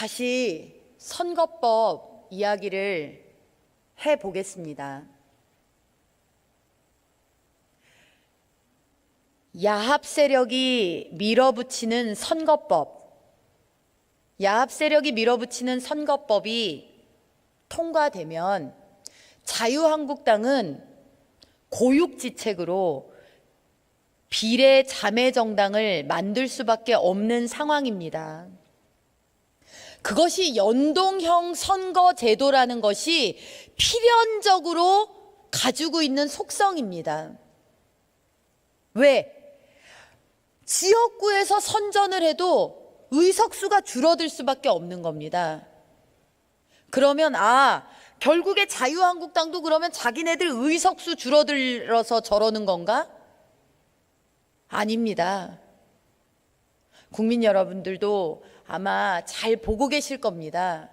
다시 선거법 이야기를 해 보겠습니다. 야합 세력이 밀어붙이는 선거법. 야합 세력이 밀어붙이는 선거법이 통과되면 자유한국당은 고육지책으로 비례 자매 정당을 만들 수밖에 없는 상황입니다. 그것이 연동형 선거 제도라는 것이 필연적으로 가지고 있는 속성입니다. 왜? 지역구에서 선전을 해도 의석수가 줄어들 수밖에 없는 겁니다. 그러면 아, 결국에 자유한국당도 그러면 자기네들 의석수 줄어들어서 저러는 건가? 아닙니다. 국민 여러분들도 아마 잘 보고 계실 겁니다.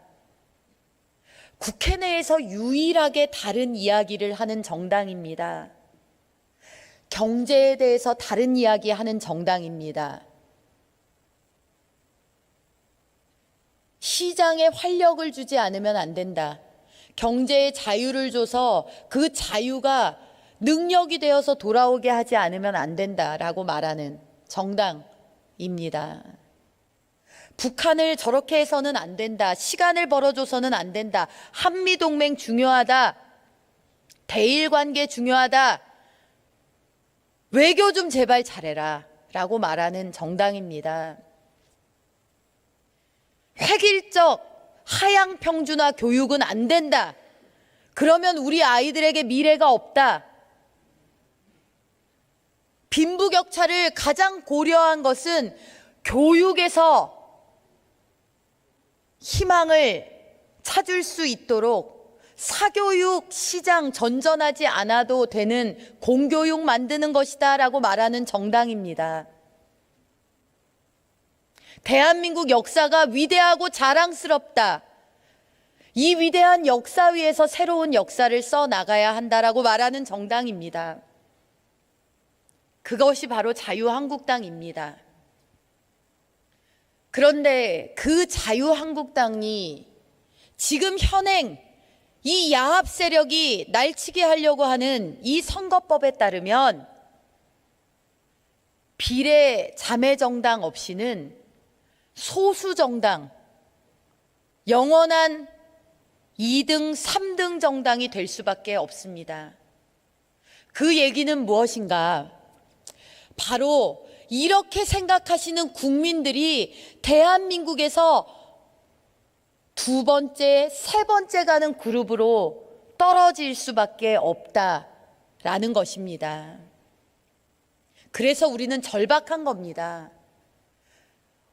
국회 내에서 유일하게 다른 이야기를 하는 정당입니다. 경제에 대해서 다른 이야기 하는 정당입니다. 시장에 활력을 주지 않으면 안 된다. 경제에 자유를 줘서 그 자유가 능력이 되어서 돌아오게 하지 않으면 안 된다라고 말하는 정당입니다. 북한을 저렇게 해서는 안 된다. 시간을 벌어줘서는 안 된다. 한미동맹 중요하다. 대일 관계 중요하다. 외교 좀 제발 잘해라. 라고 말하는 정당입니다. 획일적 하향 평준화 교육은 안 된다. 그러면 우리 아이들에게 미래가 없다. 빈부격차를 가장 고려한 것은 교육에서 희망을 찾을 수 있도록 사교육 시장 전전하지 않아도 되는 공교육 만드는 것이다 라고 말하는 정당입니다. 대한민국 역사가 위대하고 자랑스럽다. 이 위대한 역사 위에서 새로운 역사를 써 나가야 한다라고 말하는 정당입니다. 그것이 바로 자유한국당입니다. 그런데 그 자유한국당이 지금 현행 이 야합 세력이 날치게 하려고 하는 이 선거법에 따르면 비례 자매 정당 없이는 소수 정당, 영원한 2등, 3등 정당이 될 수밖에 없습니다. 그 얘기는 무엇인가? 바로 이렇게 생각하시는 국민들이 대한민국에서 두 번째, 세 번째 가는 그룹으로 떨어질 수밖에 없다라는 것입니다. 그래서 우리는 절박한 겁니다.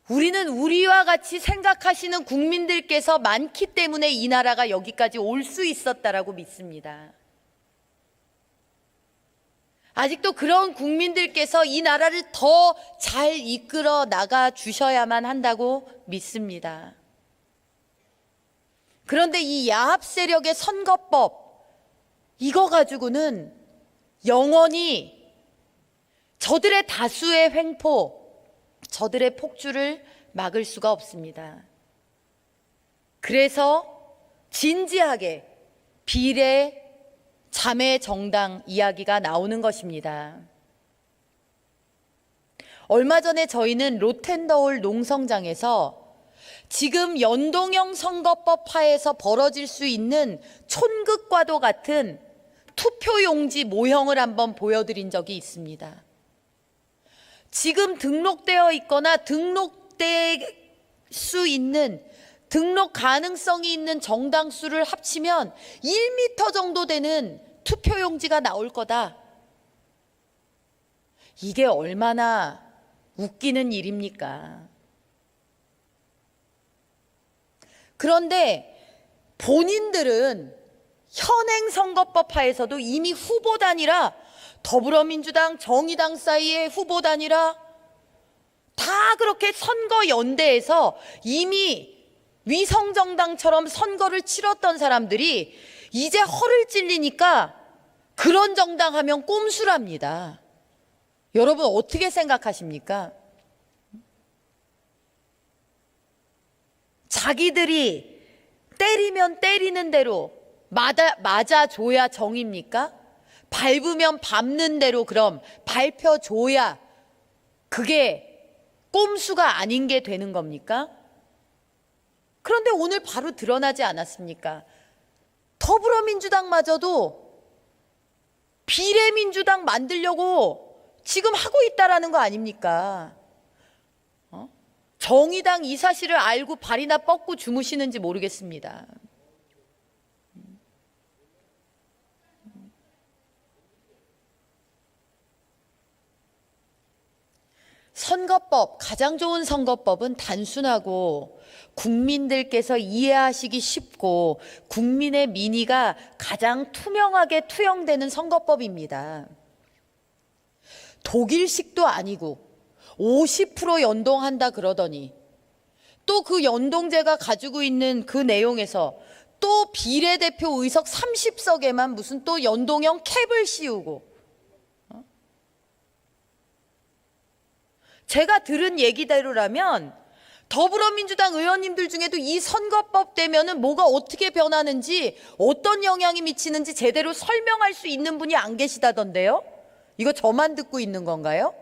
우리는 우리와 같이 생각하시는 국민들께서 많기 때문에 이 나라가 여기까지 올 수 있었다라고 믿습니다. 아직도 그런 국민들께서 이 나라를 더 잘 이끌어 나가 주셔야만 한다고 믿습니다. 그런데 이 야합 세력의 선거법, 이거 가지고는 영원히 저들의 다수의 횡포, 저들의 폭주를 막을 수가 없습니다. 그래서 진지하게 비례 자매 정당 이야기가 나오는 것입니다. 얼마 전에 저희는 로텐더홀 농성장에서 지금 연동형 선거법 하에서 벌어질 수 있는 촌극과도 같은 투표용지 모형을 한번 보여드린 적이 있습니다. 지금 등록되어 있거나 등록될 수 있는 등록 가능성이 있는 정당 수를 합치면 1미터 정도 되는 투표용지가 나올 거다. 이게 얼마나 웃기는 일입니까? 그런데 본인들은 현행 선거법 하에서도 이미 후보 단위라 더불어민주당, 정의당 사이의 후보 단위라 다 그렇게 선거 연대에서 이미 위성정당처럼 선거를 치렀던 사람들이 이제 허를 찔리니까 그런 정당 하면 꼼수랍니다. 여러분 어떻게 생각하십니까? 자기들이 때리면 때리는 대로 맞아, 맞아줘야 정입니까? 밟으면 밟는 대로 그럼 밟혀줘야 그게 꼼수가 아닌 게 되는 겁니까? 그런데 오늘 바로 드러나지 않았습니까? 더불어민주당마저도 비례민주당 만들려고 지금 하고 있다라는 거 아닙니까? 어? 정의당 이 사실을 알고 발이나 뻗고 주무시는지 모르겠습니다. 선거법, 가장 좋은 선거법은 단순하고 국민들께서 이해하시기 쉽고 국민의 민의가 가장 투명하게 투영되는 선거법입니다. 독일식도 아니고 50% 연동한다 그러더니 또 그 연동제가 가지고 있는 그 내용에서 또 비례대표 의석 30석에만 무슨 또 연동형 캡을 씌우고 제가 들은 얘기대로라면 더불어민주당 의원님들 중에도 이 선거법 되면은 뭐가 어떻게 변하는지 어떤 영향이 미치는지 제대로 설명할 수 있는 분이 안 계시다던데요? 이거 저만 듣고 있는 건가요?